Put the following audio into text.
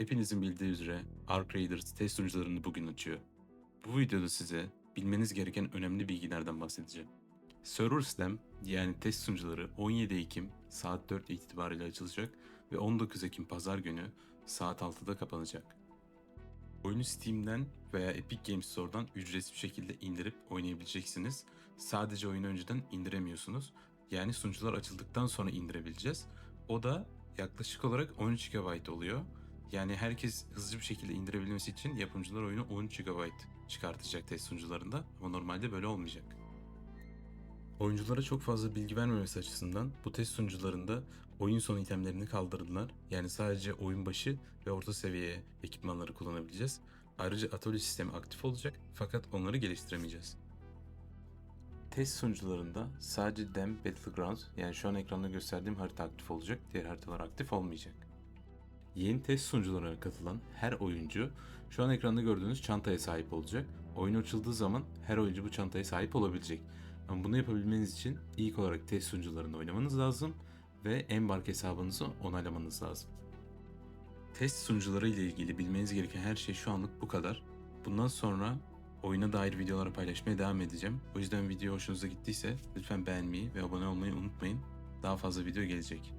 Hepinizin bildiği üzere Ark Raiders test sunucularını bugün açıyor. Bu videoda size bilmeniz gereken önemli bilgilerden bahsedeceğim. Server Slam yani test sunucuları 17 Ekim saat 4 itibariyle açılacak ve 19 Ekim pazar günü saat 6'da kapanacak. Oyunu Steam'den veya Epic Games Store'dan ücretsiz bir şekilde indirip oynayabileceksiniz. Sadece oyunu önceden indiremiyorsunuz. Yani sunucular açıldıktan sonra indirebileceğiz. O da yaklaşık olarak 13 GB oluyor. Yani herkes hızlı bir şekilde indirebilmesi için yapımcılar oyunu 13 GB çıkartacak test sunucularında ama normalde böyle olmayacak. Oyunculara çok fazla bilgi vermemesi açısından bu test sunucularında oyun sonu itemlerini kaldırdılar. Yani sadece oyun başı ve orta seviye ekipmanları kullanabileceğiz. Ayrıca atölye sistemi aktif olacak fakat onları geliştiremeyeceğiz. Test sunucularında sadece DEM Battlegrounds yani şu an ekranda gösterdiğim harita aktif olacak. Diğer haritalar aktif olmayacak. Yeni test sunucularına katılan her oyuncu şu an ekranda gördüğünüz çantaya sahip olacak. Oyun açıldığı zaman her oyuncu bu çantaya sahip olabilecek. Ama bunu yapabilmeniz için ilk olarak test sunucularında oynamanız lazım ve Embark hesabınızı onaylamanız lazım. Test sunucuları ile ilgili bilmeniz gereken her şey şu anlık bu kadar. Bundan sonra oyuna dair videoları paylaşmaya devam edeceğim. O yüzden video hoşunuza gittiyse lütfen beğenmeyi ve abone olmayı unutmayın. Daha fazla video gelecek.